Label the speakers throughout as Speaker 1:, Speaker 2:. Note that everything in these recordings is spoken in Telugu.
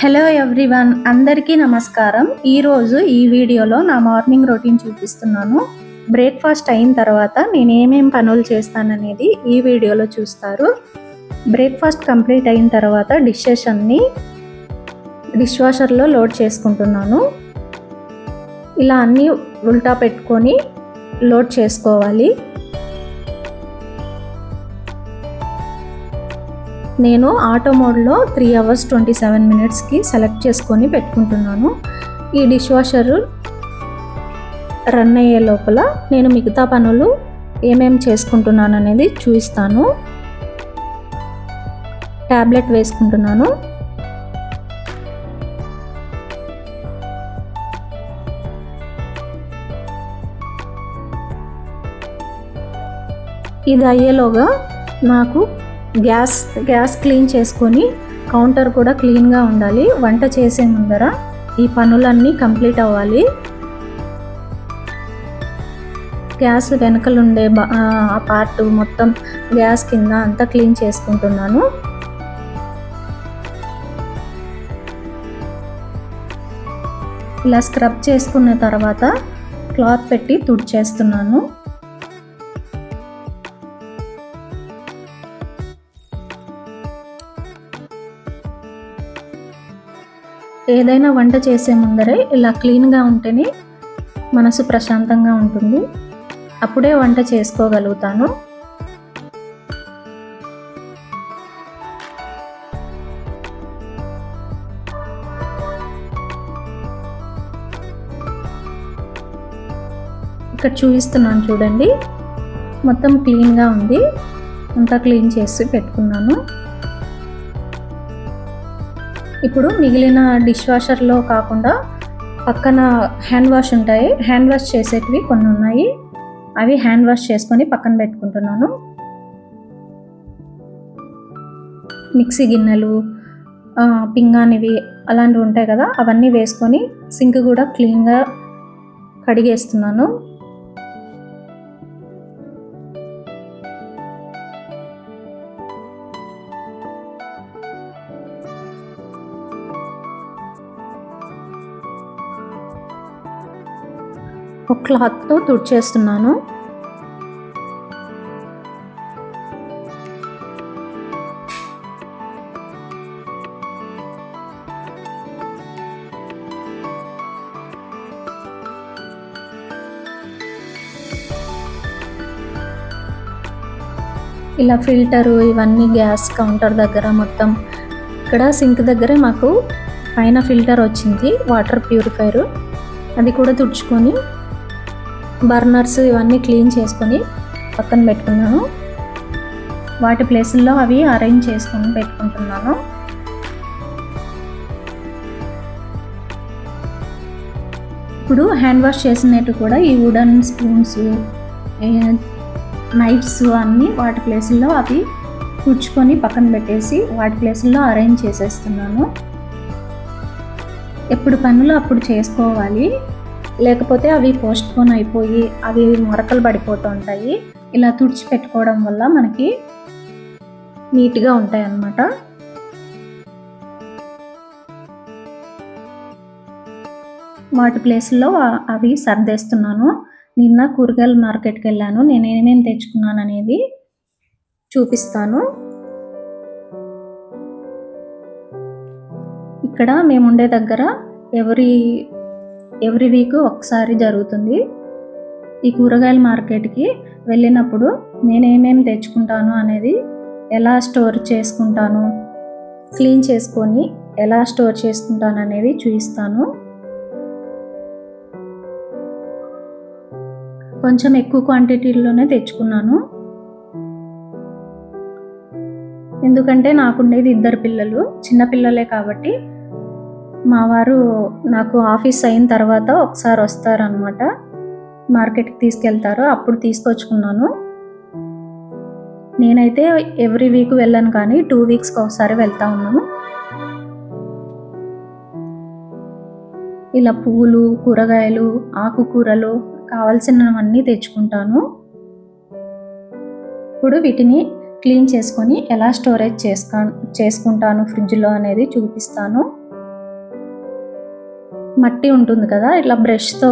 Speaker 1: హలో ఎవ్రీవన్ అందరికీ నమస్కారం. ఈరోజు ఈ వీడియోలో నా మార్నింగ్ రొటీన్ చూపిస్తున్నాను. బ్రేక్ఫాస్ట్ అయిన తర్వాత నేను ఏమేం పనులు చేస్తాననేది ఈ వీడియోలో చూస్తారు. బ్రేక్ఫాస్ట్ కంప్లీట్ అయిన తర్వాత డిషెస్ అన్నీ డిష్ వాషర్లో లోడ్ చేసుకుంటున్నాను. ఇలా అన్నీ ఉల్టా పెట్టుకొని లోడ్ చేసుకోవాలి. నేను ఆటో మోడ్లో త్రీ అవర్స్ ట్వంటీ సెవెన్ మినిట్స్కి సెలెక్ట్ చేసుకొని పెట్టుకుంటున్నాను. ఈ డిష్ వాషర్ రన్ అయ్యే లోపల నేను మిగతా పనులు ఏమేమి చేసుకుంటున్నాను అనేది చూపిస్తాను. ట్యాబ్లెట్ వేసుకుంటున్నాను. ఇది అయ్యేలోగా నాకు గ్యాస్ గ్యాస్ క్లీన్ చేసుకొని కౌంటర్ కూడా క్లీన్గా ఉండాలి. వంట చేసే ముందర ఈ పనులన్నీ కంప్లీట్ అవ్వాలి. గ్యాస్ వెనకలుండే ఆ పార్ట్ మొత్తం గ్యాస్ కింద అంతా క్లీన్ చేసుకుంటున్నాను. ఇలా స్క్రబ్ చేసుకున్న తర్వాత క్లాత్ పెట్టి తుడిచేస్తున్నాను. ఏదైనా వంట చేసే ముందరే ఇలా క్లీన్గా ఉంటేనే మనసు ప్రశాంతంగా ఉంటుంది. అప్పుడే వంట చేసుకోగలుగుతాను. ఇక్కడ చూపిస్తున్నాను చూడండి. మొత్తం క్లీన్గా ఉంది. అంతా క్లీన్ చేసి పెట్టుకున్నాను. ఇప్పుడు మిగిలిన డిష్ వాషర్లో కాకుండా పక్కన హ్యాండ్ వాష్ ఉంటాయి. హ్యాండ్ వాష్ చేసేటివి కొన్ని ఉన్నాయి. అవి హ్యాండ్ వాష్ చేసుకొని పక్కన పెట్టుకుంటున్నాను. మిక్సీ గిన్నెలు పింగానివి అలాంటివి ఉంటాయి కదా అవన్నీ వేసుకొని సింక్ కూడా క్లీన్గా కడిగేస్తున్నాను. క్లాత్తో తుడిచేస్తున్నాను. ఇలా ఫిల్టరు ఇవన్నీ గ్యాస్ కౌంటర్ దగ్గర మొత్తం ఇక్కడ సింక్ దగ్గరే మాకు పైన ఫిల్టర్ వచ్చింది వాటర్ ప్యూరిఫైరు. అది కూడా తుడుచుకొని బర్నర్స్ ఇవన్నీ క్లీన్ చేసుకొని పక్కన పెట్టుకున్నాను. వాటి ప్లేసుల్లో అవి అరేంజ్ చేసుకొని పెట్టుకుంటున్నాను. ఇప్పుడు హ్యాండ్ వాష్ చేసినట్టు కూడా ఈ వుడన్ స్పూన్స్ నైఫ్స్ అన్నీ వాటి ప్లేసుల్లో అవి కూర్చుకొని పక్కన పెట్టేసి వాటి ప్లేసుల్లో అరేంజ్ చేసేస్తున్నాను. ఎప్పుడు పనులు అప్పుడు చేసుకోవాలి. లేకపోతే అవి పోస్ట్ పోన్ అయిపోయి అవి మరకలు పడిపోతూ ఉంటాయి ఇలా తుడిచి పెట్టుకోవడం వల్ల మనకి నీట్గా ఉంటాయి అన్నమాట వాటి ప్లేస్లో అవి సర్దేస్తున్నాను. నిన్న కూరగాయల మార్కెట్కి వెళ్ళాను. నేను ఏమేమి తెచ్చుకున్నాను అనేది చూపిస్తాను. ఇక్కడ మేము ఉండే దగ్గర ఎవరి ఎవ్రీ వీక్ ఒకసారి జరుగుతుంది. ఈ కూరగాయల మార్కెట్కి వెళ్ళినప్పుడు నేను ఏమేమి తెచ్చుకుంటాను అనేది ఎలా స్టోర్ చేసుకుంటాను క్లీన్ చేసుకొని ఎలా స్టోర్ చేసుకుంటాను అనేది చూపిస్తాను కొంచెం ఎక్కువ క్వాంటిటీలోనే తెచ్చుకున్నాను. ఎందుకంటే నాకుండేది ఇద్దరు పిల్లలు చిన్నపిల్లలే కాబట్టి మా వారు నాకు ఆఫీస్ అయిన తర్వాత ఒకసారి వస్తారనమాట మార్కెట్కి తీసుకెళ్తారు. అప్పుడు తీసుకొచ్చుకున్నాను. నేనైతే ఎవ్రీ వీక్ వెళ్ళాను కానీ టూ వీక్స్కి ఒకసారి వెళ్తా ఉన్నాను. ఇలా పువ్వులు కూరగాయలు ఆకుకూరలు కావాల్సినవన్నీ తెచ్చుకుంటాను. ఇప్పుడు వీటిని క్లీన్ చేసుకొని ఎలా స్టోరేజ్ చేసుకా చేసుకుంటాను ఫ్రిడ్జ్లో అనేది చూపిస్తాను. మట్టి ఉంటుంది కదా ఇట్లా బ్రష్తో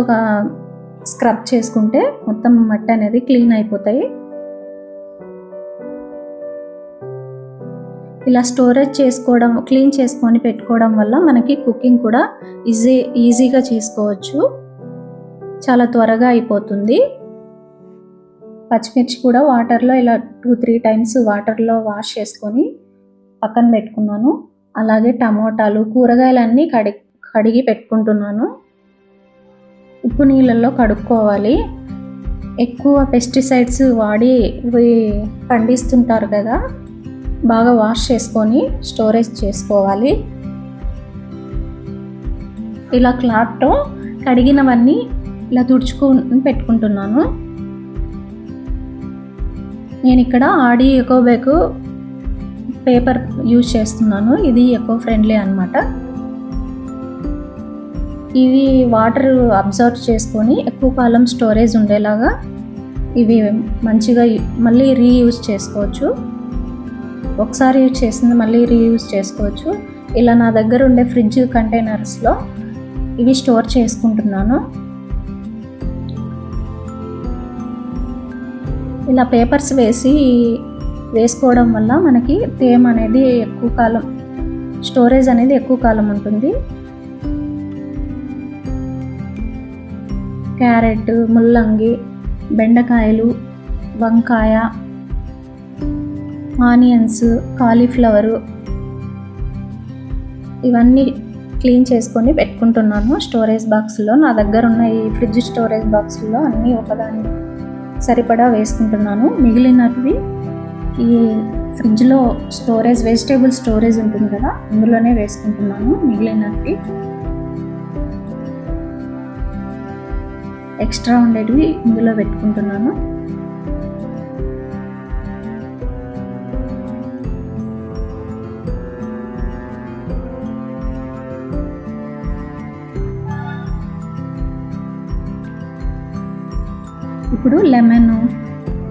Speaker 1: స్క్రబ్ చేసుకుంటే మొత్తం మట్టి అనేది క్లీన్ అయిపోతాయి. ఇలా స్టోరేజ్ చేసుకోవడం క్లీన్ చేసుకొని పెట్టుకోవడం వల్ల మనకి కుకింగ్ కూడా ఈజీ ఈజీగా చేసుకోవచ్చు. చాలా త్వరగా అయిపోతుంది. పచ్చిమిర్చి కూడా వాటర్లో ఇలా టూ త్రీ టైమ్స్ వాటర్లో వాష్ చేసుకొని పక్కన పెట్టుకున్నాను. అలాగే టమోటాలు కూరగాయలన్నీ కడిగి కడిగి పెట్టుకుంటున్నాను. ఉప్పు నీళ్ళల్లో కడుక్కోవాలి. ఎక్కువ పెస్టిసైడ్స్ వాడి ఇవి పండిస్తుంటారు కదా బాగా వాష్ చేసుకొని స్టోరేజ్ చేసుకోవాలి. ఇలా క్లాత్తో కడిగినవన్నీ ఇలా తుడుచుకుని పెట్టుకుంటున్నాను. నేను ఇక్కడ ఆడి ఎకోబేక్ పేపర్ యూజ్ చేస్తున్నాను. ఇది ఎకో ఫ్రెండ్లీ అనమాట ఇవి వాటర్ అబ్జర్వ్ చేసుకొని ఎక్కువ కాలం స్టోరేజ్ ఉండేలాగా ఇవి మంచిగా మళ్ళీ రీయూజ్ చేసుకోవచ్చు. ఒకసారి యూజ్ చేసింది మళ్ళీ రీయూజ్ చేసుకోవచ్చు. ఇలా నా దగ్గర ఉండే ఫ్రిడ్జ్ కంటైనర్స్లో ఇవి స్టోర్ చేసుకుంటున్నాను. ఇలా పేపర్స్ వేసి వేసుకోవడం వల్ల మనకి తేమ అనేది ఎక్కువ కాలం స్టోరేజ్ అనేది ఎక్కువ కాలం ఉంటుంది. క్యారెట్ ముల్లంగి బెండకాయలు వంకాయ ఆనియన్స్ కాలీఫ్లవరు ఇవన్నీ క్లీన్ చేసుకొని పెట్టుకుంటున్నాను. స్టోరేజ్ బాక్స్లో నా దగ్గర ఉన్న ఈ ఫ్రిడ్జ్ స్టోరేజ్ బాక్స్లో అన్నీ ఒకదాని సరిపడా వేసుకుంటున్నాను. మిగిలినవి ఈ ఫ్రిడ్జ్లో స్టోరేజ్ వెజిటేబుల్ స్టోరేజ్ ఉంటుంది కదా అందులోనే వేసుకుంటున్నాను. మిగిలినవి ఎక్స్ట్రా ఉండేటివి ఇందులో పెట్టుకుంటున్నాను. ఇప్పుడు లెమన్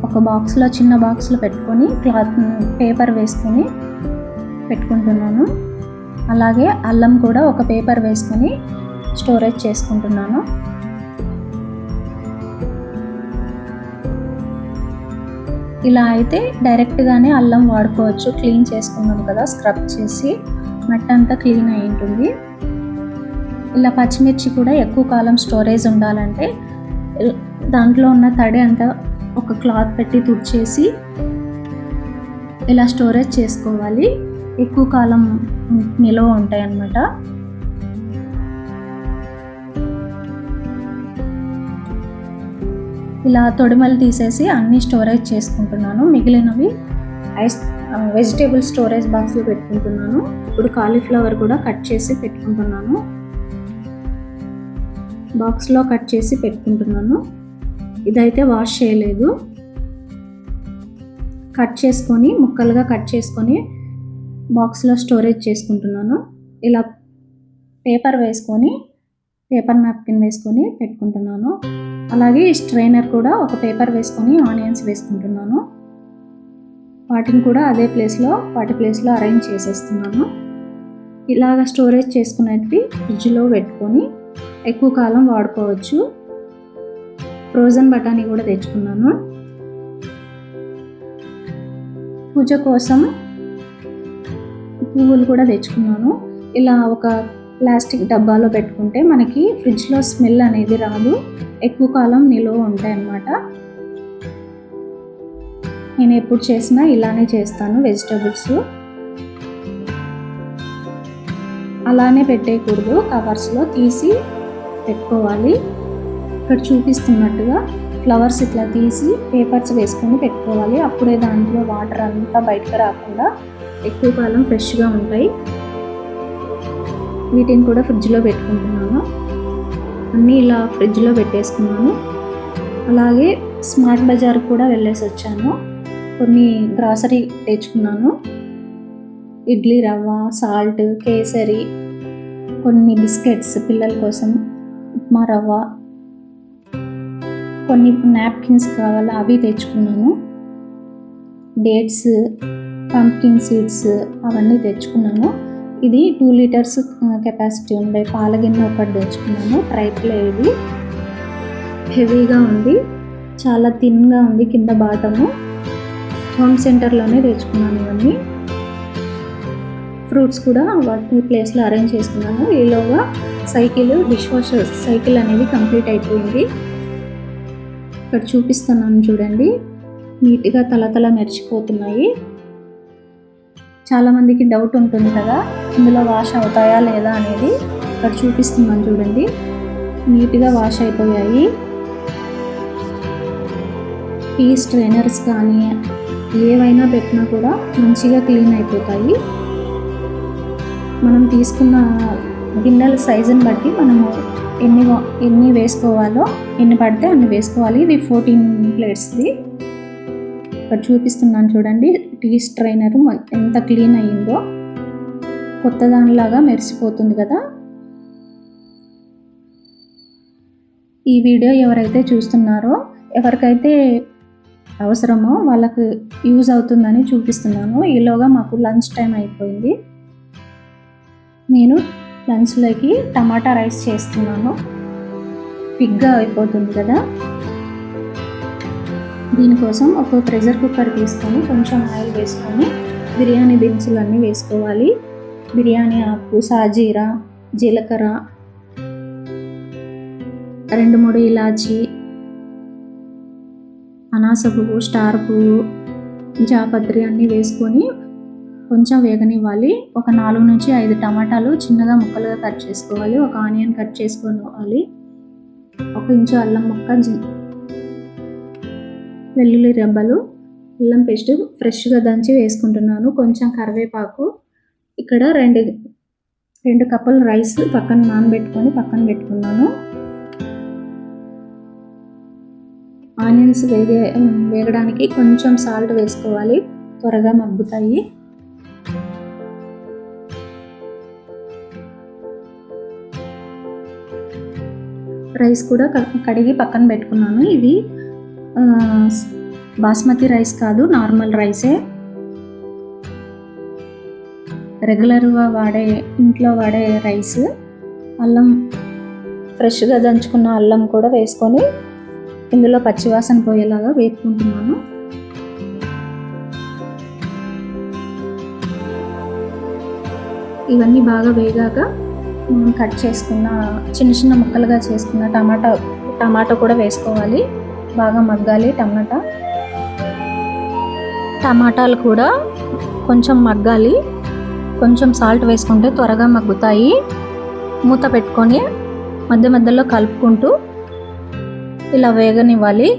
Speaker 1: ఒక బాక్స్లో చిన్న బాక్స్లో పెట్టుకొని క్లాత్ పేపర్ వేసుకొని పెట్టుకుంటున్నాను. అలాగే అల్లం కూడా ఒక పేపర్ వేసుకొని స్టోరేజ్ చేసుకుంటున్నాను. ఇలా అయితే డైరెక్ట్గానే అల్లం వాడుకోవచ్చు. క్లీన్ చేసుకున్నాం కదా స్క్రబ్ చేసి మట్టంతా క్లీన్ అయి ఉంటుంది. ఇలా పచ్చిమిర్చి కూడా ఎక్కువ కాలం స్టోరేజ్ ఉండాలంటే దాంట్లో ఉన్న తడి అంతా ఒక క్లాత్ పెట్టి తుడిచేసి ఇలా స్టోరేజ్ చేసుకోవాలి. ఎక్కువ కాలం నిల్వ ఉంటాయి అన్నమాట ఇలా తొడిమలు తీసేసి అన్ని స్టోరేజ్ చేసుకుంటున్నాను. మిగిలినవి ఐస్ వెజిటేబుల్ స్టోరేజ్ బాక్స్లో పెట్టుకుంటున్నాను. ఇప్పుడు కాలీఫ్లవర్ కూడా కట్ చేసి పెట్టుకుంటున్నాను. బాక్స్లో కట్ చేసి పెట్టుకుంటున్నాను. ఇదైతే వాష్ చేయలేదు. కట్ చేసుకొని ముక్కలుగా కట్ చేసుకొని బాక్స్లో స్టోరేజ్ చేసుకుంటున్నాను. ఇలా పేపర్ వేసుకొని పేపర్ నాప్కిన్ వేసుకొని పెట్టుకుంటున్నాను. అలాగే స్ట్రైనర్ కూడా ఒక పేపర్ వేసుకొని ఆనియన్స్ వేసుకుంటున్నాను. వాటిని కూడా అదే ప్లేస్లో వాటి ప్లేస్లో అరేంజ్ చేసేస్తున్నాను. ఇలాగ స్టోరేజ్ చేసుకునేటివి ఫ్రిడ్జ్లో పెట్టుకొని ఎక్కువ కాలం వాడుకోవచ్చు. ఫ్రోజన్ బఠానీ కూడా తెచ్చుకున్నాను. పూజ కోసం పువ్వులు కూడా తెచ్చుకున్నాను. ఇలా ఒక ప్లాస్టిక్ డబ్బాలో పెట్టుకుంటే మనకి ఫ్రిడ్జ్లో స్మెల్ అనేది రాదు. ఎక్కువ కాలం నిలువ ఉంటాయి అన్నమాట. నేను ఎప్పుడు చేసినా ఇలానే చేస్తాను వెజిటబుల్స్. అలానే పెట్టేయకూడదు. కవర్స్లో తీసి పెట్టుకోవాలి. ఇక్కడ చూపిస్తున్నట్టుగా ఫ్లవర్స్ ఇట్లా తీసి పేపర్స్ వేసుకొని పెట్టుకోవాలి. అప్పుడే దాంట్లో వాటర్ అంతా బయటకు రాకుండా ఎక్కువ కాలం ఫ్రెష్గా ఉంటాయి. వీటిని కూడా ఫ్రిడ్జ్లో పెట్టుకుంటున్నాను. అన్నీ ఇలా ఫ్రిడ్జ్లో పెట్టేసుకున్నాను. అలాగే స్మార్ట్ బజార్ కూడా వెళ్ళేసి వచ్చాను. కొన్ని గ్రాసరీ తెచ్చుకున్నాను. ఇడ్లీ రవ్వ సాల్ట్ కేసరి కొన్ని బిస్కెట్స్ పిల్లల కోసం ఉప్మా రవ్వ కొన్ని నాప్కిన్స్ కావాలి అవి తెచ్చుకున్నాను. డేట్స్ పంకిన్ సీడ్స్ అవన్నీ తెచ్చుకున్నాను. ఇది టూ లీటర్స్ కెపాసిటీ ఉండే పాల గిన్నె ఒకటి తెచ్చుకున్నాను ట్రైప్లే ఇది. హెవీగా ఉంది. చాలా థిన్గా ఉంది కింద బాటము. హోమ్ సెంటర్లోనే తెచ్చుకున్నాను ఇవన్నీ. ఫ్రూట్స్ కూడా వాటి ప్లేస్లో అరేంజ్ చేసుకున్నాను. ఈలోగా సైకిల్ డిష్ వాషర్ సైకిల్ అనేది కంప్లీట్ అయిపోయింది. ఇక్కడ చూపిస్తున్నాను చూడండి. నీట్గా తలతల మెరిచిపోతున్నాయి. చాలామందికి డౌట్ ఉంటుంది కదా ఇందులో వాష్ అవుతాయా లేదా అనేది ఇక్కడ చూపిస్తున్నాను చూడండి. నీట్గా వాష్ అయిపోయాయి. ఈ స్ట్రైనర్స్ కానీ ఏవైనా పెట్టినా కూడా మంచిగా క్లీన్ అయిపోతాయి. మనం తీసుకున్న గిన్నెల సైజుని బట్టి మనము ఎన్ని ఎన్ని వేసుకోవాలో ఎన్ని పడితే అన్ని వేసుకోవాలి. ఇది ఫోర్టీన్ ప్లేట్స్ది ఇక్కడ చూపిస్తున్నాను చూడండి టీ స్ట్రైనర్ ఎంత క్లీన్ అయ్యిందో. కొత్త దానిలాగా మెరిసిపోతుంది కదా. ఈ వీడియో ఎవరైతే చూస్తున్నారో ఎవరికైతే అవసరమో వాళ్ళకు యూజ్ అవుతుందని చూపిస్తున్నాను. ఈలోగా మాకు లంచ్ టైం అయిపోయింది. నేను లంచ్లోకి టమాటా రైస్ చేస్తున్నాను. పిగ్గా అయిపోతుంది కదా. దీనికోసం ఒక ప్రెషర్ కుక్కర్ తీసుకొని కొంచెం ఆయిల్ వేసుకొని బిర్యానీ దినుసులన్నీ వేసుకోవాలి. బిర్యానీ ఆకు సాజీరా జీలకర్ర రెండు మూడు ఇలాచి అనాస పువ్వు స్టార్ పువ్వు జాపత్రి అన్నీ వేసుకొని కొంచెం వేగనివ్వాలి. ఒక నాలుగు నుంచి ఐదు టమాటాలు చిన్నగా ముక్కలుగా కట్ చేసుకోవాలి. ఒక ఆనియన్ కట్ చేసుకోవాలి. ఒక ఇంచు అల్లం ముక్క వెల్లుల్లి రెబ్బలు అల్లం పేస్ట్ ఫ్రెష్గా దంచి వేసుకుంటున్నాను. కొంచెం కరివేపాకు ఇక్కడ రెండు రెండు కప్పులు రైస్ పక్కన నానబెట్టుకొని పక్కన పెట్టుకున్నాను. ఆనియన్స్ వేగే వేగడానికి కొంచెం సాల్ట్ వేసుకోవాలి. త్వరగా మగ్గుతాయి. రైస్ కూడా క- కడిగి పక్కన పెట్టుకున్నాను. ఇవి బాస్మతి రైస్ కాదు నార్మల్ రైసే. రెగ్యులర్గా వాడే ఇంట్లో వాడే రైస్. అల్లం ఫ్రెష్గా దంచుకున్న అల్లం కూడా వేసుకొని ఇందులో పచ్చివాసన పోయేలాగా వేపుకుంటున్నాను. ఇవన్నీ బాగా వేగాక మనం కట్ చేసుకున్న చిన్న చిన్న ముక్కలుగా చేసుకున్న టమాటా టమాటా కూడా వేసుకోవాలి. బాగా మగ్గాలి టమాటా. టమాటాలు కూడా కొంచెం మగ్గాలి. కొంచెం సాల్ట్ వేసుకుంటే త్వరగా మగ్గుతాయి. మూత పెట్టుకొని మధ్య మధ్యలో కలుపుకుంటూ ఇలా వేగనివ్వాలి.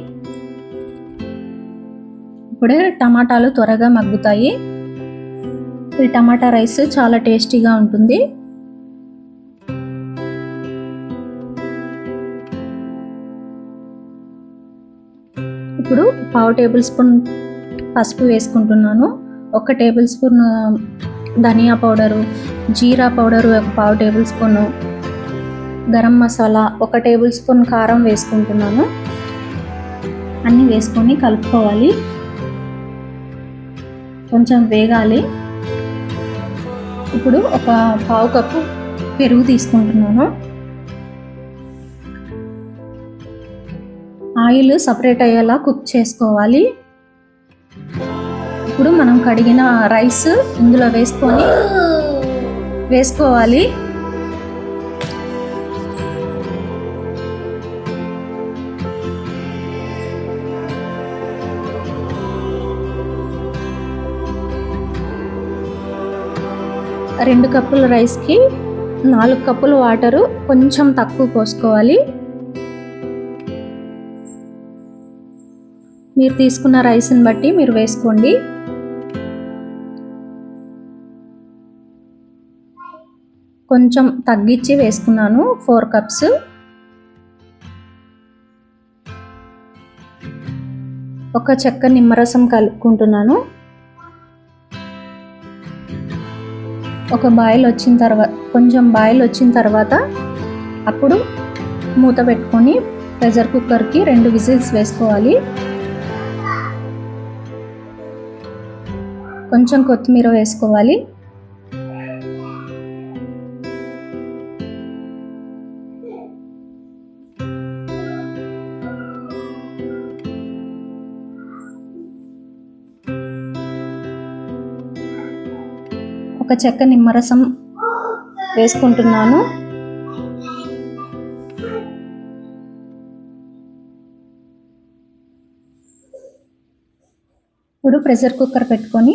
Speaker 1: ఇప్పుడే టమాటాలు త్వరగా మగ్గుతాయి. ఈ టమాటా రైస్ చాలా టేస్టీగా ఉంటుంది. ఇప్పుడు పావు టేబుల్ స్పూన్ పసుపు వేసుకుంటున్నాను. ఒక టేబుల్ స్పూన్ ధనియా పౌడరు జీరా పౌడరు ఒక పావు టేబుల్ స్పూన్ గరం మసాలా ఒక టేబుల్ స్పూన్ కారం వేసుకుంటున్నాను. అన్నీ వేసుకొని కలుపుకోవాలి. కొంచెం వేగాలి. ఇప్పుడు ఒక పావు కప్పు పెరుగు తీసుకుంటున్నాను. ఆయిల్ సపరేట్ అయ్యేలా కుక్ చేసుకోవాలి. ఇప్పుడు మనం కడిగిన రైస్ ఇందులో వేసుకొని వేసుకోవాలి. రెండు కప్పుల రైస్కి నాలుగు కప్పులు వాటరు కొంచెం తక్కువ పోసుకోవాలి. మీరు తీసుకున్న రైస్ని బట్టి మీరు వేసుకోండి. కొంచెం తగ్గించి వేసుకున్నాను ఫోర్ కప్స్. ఒక చెక్క నిమ్మరసం కలుపుకుంటున్నాను. ఒక బాయిల్ వచ్చిన తర్వాత కొంచెం బాయిల్ వచ్చిన తర్వాత అప్పుడు మూత పెట్టుకొని ప్రెషర్ కుక్కర్కి రెండు విజిల్స్ వేసుకోవాలి. కొంచెం కొత్తిమీర వేసుకోవాలి. ఒక చెక్క నిమ్మరసం వేసుకుంటున్నాను. ఇప్పుడు ప్రెషర్ కుక్కర్ పెట్టుకొని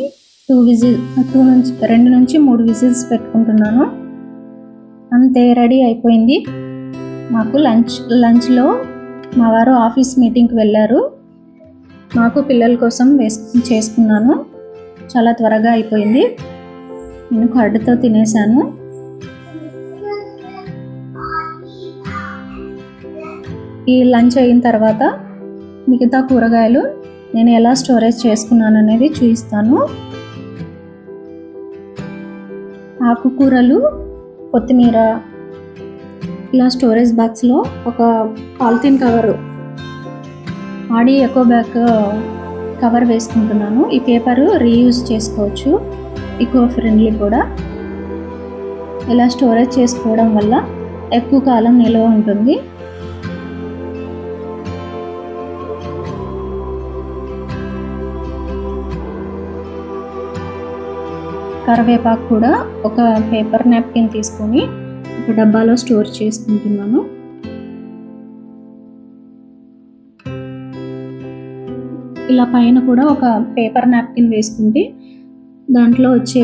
Speaker 1: టూ విజిల్ టూ నుంచి రెండు నుంచి మూడు విజిల్స్ పెట్టుకుంటున్నాను. అంతే రెడీ అయిపోయింది. మాకు లంచ్ లంచ్లో మా వారు ఆఫీస్ మీటింగ్కి వెళ్ళారు. మాకు పిల్లల కోసం వేస్ చేసుకున్నాను. చాలా త్వరగా అయిపోయింది. నేను కర్డ్తో తినేసాను. ఈ లంచ్ అయిన తర్వాత మిగతా కూరగాయలు నేను ఎలా స్టోరేజ్ చేసుకున్నాను అనేది చూపిస్తాను ఆకుకూరలు కొత్తిమీర ఇలా స్టోరేజ్ బాక్స్లో ఒక పాలిథిన్ కవరు ఆడి ఎకో బ్యాగ్ కవర్ వేసుకుంటున్నాను. ఈ పేపర్ రీయూజ్ చేసుకోవచ్చు. ఈకో ఫ్రెండ్లీ కూడా. ఇలా స్టోరేజ్ చేసుకోవడం వల్ల ఎక్కువ కాలం నిల్వ ఉంటుంది. కరివేపాకు కూడా ఒక పేపర్ నాప్కిన్ తీసుకొని ఒక డబ్బాలో స్టోర్ చేసుకుంటున్నాను. ఇలా పైన కూడా ఒక పేపర్ నాప్కిన్ వేసుకుంటే దాంట్లో వచ్చే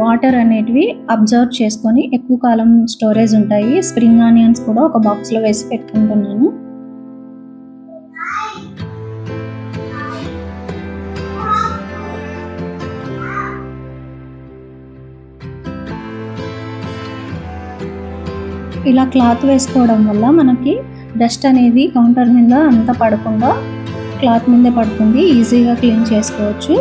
Speaker 1: వాటర్ అనేటివి అబ్జర్వ్ చేసుకొని ఎక్కువ కాలం స్టోరేజ్ ఉంటాయి. స్ప్రింగ్ ఆనియన్స్ కూడా ఒక బాక్స్లో వేసి పెట్టుకుంటున్నాను. ఇలా క్లాత్ వేసుకోవడం వల్ల మనకి డస్ట్ అనేది కౌంటర్ మీద అంతా పడకుండా క్లాత్ మీదే పడుతుంది. ఈజీగా క్లీన్ చేసుకోవచ్చు.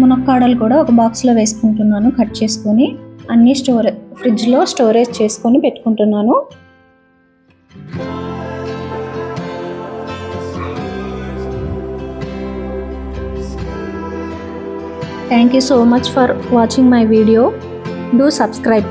Speaker 1: మునక్కాడలు కూడా ఒక బాక్స్లో వేసుకుంటున్నాను కట్ చేసుకొని. అన్నీ స్టోరే ఫ్రిడ్జ్లో స్టోరేజ్ చేసుకొని పెట్టుకుంటున్నాను. Thank you so much for watching my video do subscribe